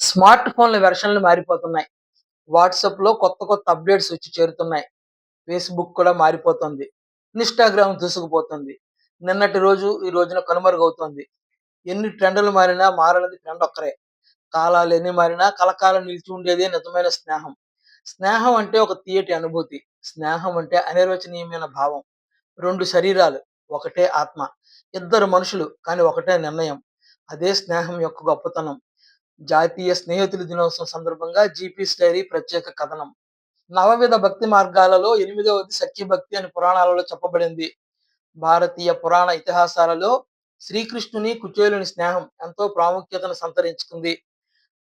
Smart ఫోన్ల వెర్షన్లు మారిపోతున్నాయి. వాట్సాప్లో కొత్త కొత్త అప్డేట్స్ వచ్చి చేరుతున్నాయి. ఫేస్బుక్ కూడా మారిపోతుంది. ఇన్స్టాగ్రామ్ దూసుకుపోతుంది. నిన్నటి రోజు ఈ రోజున కనుమరుగవుతోంది. ఎన్ని ట్రెండ్లు మారినా మారలేదు ట్రెండ్ ఒక్కరే. కాలాలు ఎన్ని మారినా కలకాలం నిలిచి ఉండేదే నిజమైన స్నేహం. స్నేహం అంటే ఒక తీయటి అనుభూతి. స్నేహం అంటే అనిర్వచనీయమైన భావం. రెండు శరీరాలు ఒకటే ఆత్మ. ఇద్దరు మనుషులు కానీ ఒకటే నిర్ణయం. అదే స్నేహం యొక్క గొప్పతనం. జాతీయ స్నేహితుల దినోత్సవం సందర్భంగా జీపీ స్టైరీ ప్రత్యేక కథనం. నవవిధ భక్తి మార్గాలలో ఎనిమిదవది సఖ్య భక్తి అని పురాణాలలో చెప్పబడింది. భారతీయ పురాణ ఇతిహాసాలలో శ్రీకృష్ణుని కుచేలుని స్నేహం ఎంతో ప్రాముఖ్యతను సంతరించుకుంది.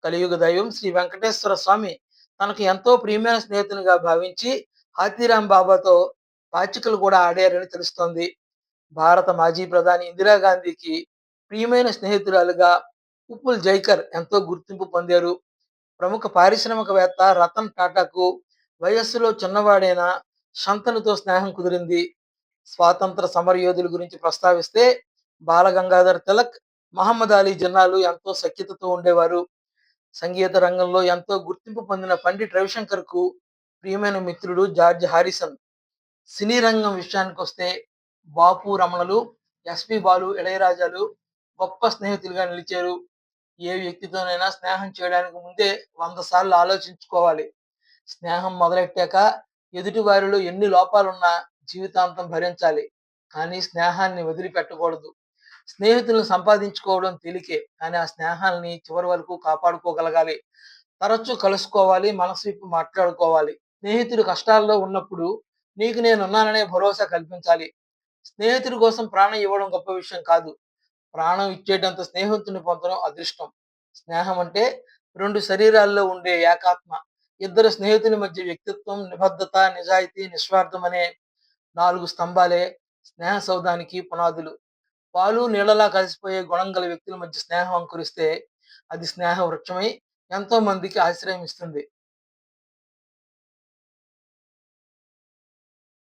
కలియుగ దైవం శ్రీ వెంకటేశ్వర స్వామి తనకు ఎంతో ప్రియమైన స్నేహితునిగా భావించి హాతీరాం బాబాతో పాచికలు కూడా ఆడారని తెలుస్తోంది. భారత మాజీ ప్రధాని ఇందిరాగాంధీకి ప్రియమైన స్నేహితురాలుగా ఉప్పుల్ జైకర్ ఎంతో గుర్తింపు పొందారు. ప్రముఖ పారిశ్రామికవేత్త రతన్ టాటాకు వయస్సులో చిన్నవాడైన శంతనుతో స్నేహం కుదిరింది. స్వాతంత్ర సమరయోధుల గురించి ప్రస్తావిస్తే బాలగంగాధర్ తిలక్ మహమ్మద్ అలీ జిన్నాలు ఎంతో సఖ్యతతో ఉండేవారు. సంగీత రంగంలో ఎంతో గుర్తింపు పొందిన పండిట్ రవిశంకర్కు ప్రియమైన మిత్రుడు జార్జ్ హారిసన్. సినీ రంగం విషయానికి వస్తే బాపు రమణలు ఎస్పి బాలు ఇళయరాజాలు గొప్ప స్నేహితులుగా నిలిచారు. ఏ వ్యక్తితోనైనా స్నేహం చేయడానికి ముందే వంద సార్లు ఆలోచించుకోవాలి. స్నేహం మొదలెట్టాక ఎదుటి వారిలో ఎన్ని లోపాలున్నా జీవితాంతం భరించాలి. కానీ స్నేహాన్ని వదిలిపెట్టకూడదు. స్నేహితులను సంపాదించుకోవడం తేలికే కానీ ఆ స్నేహాన్ని చివరి వరకు కాపాడుకోగలగాలి. తరచూ కలుసుకోవాలి మనసు విప్పి మాట్లాడుకోవాలి. స్నేహితుడు కష్టాల్లో ఉన్నప్పుడు నీకు నేను ఉన్నాననే భరోసా కల్పించాలి. స్నేహితుడి కోసం ప్రాణం ఇవ్వడం గొప్ప విషయం కాదు. ప్రాణం ఇచ్చేటంత స్నేహితుని పొందడం అదృష్టం. స్నేహం అంటే రెండు శరీరాల్లో ఉండే ఏకాత్మ ఇద్దరు స్నేహితుని మధ్య వ్యక్తిత్వం నిబద్ధత నిజాయితీ నిస్వార్థం అనే నాలుగు స్తంభాలే స్నేహ సౌధానికి పునాదులు. పాలు నీళ్ళలా కలిసిపోయే గుణం గల వ్యక్తుల మధ్య స్నేహం అంకురిస్తే అది స్నేహ వృక్షమై ఎంతో మందికి ఆశ్రయం ఇస్తుంది.